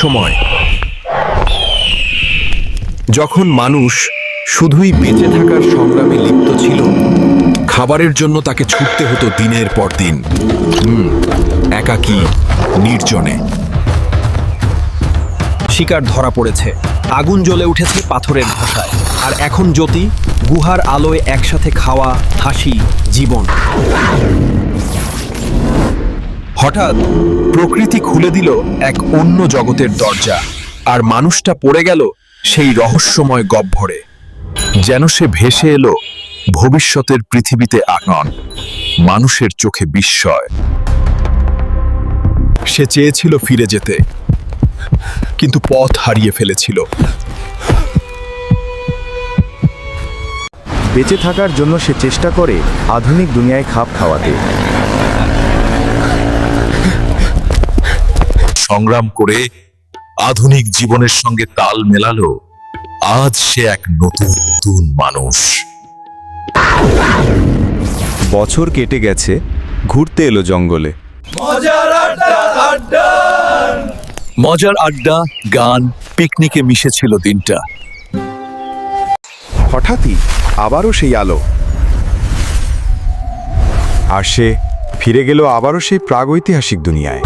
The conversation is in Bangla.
সময়। যখন মানুষ শুধুই বেঁচে থাকার সংগ্রামে লিপ্ত ছিল, খাবারের জন্য তাকে ছুটতে হতো দিনের পর দিন। হুম, একাকী, নির্জনে। শিকার ধরা পড়েছে। আগুন জ্বলে উঠেছে পাথরের ভাষায়। আর এখন জ্যোতি, গুহার আলোয় একসাথে খাওয়া, হাসি, জীবন। হঠাৎ প্রকৃতি খুলে দিল এক অন্য জগতের দরজা, আর মানুষটা পড়ে গেল সেই রহস্যময় গহ্বরে, যেন সে ভেসে এলো ভবিষ্যতের পৃথিবীতে আগন মানুষের চোখে বিস্ময়। সে চেয়েছিল ফিরে যেতে, কিন্তু পথ হারিয়ে ফেলেছিল। বেঁচে থাকার জন্য সে চেষ্টা করে আধুনিক দুনিয়ায় খাপ খাওয়াতে। সংগ্রাম করে আধুনিক জীবনের সঙ্গে তাল মেলালো আজ সে এক নতুন নতুন মানুষ। বছর কেটে গেছে ঘুরতে এলো জঙ্গলে। মজার আড্ডা গান পিকনিকে মিশেছিল দিনটা। হঠাৎই আবারও সেই আলো। আর সে ফিরে গেল আবারও সেই প্রাগৈতিহাসিক দুনিয়ায়।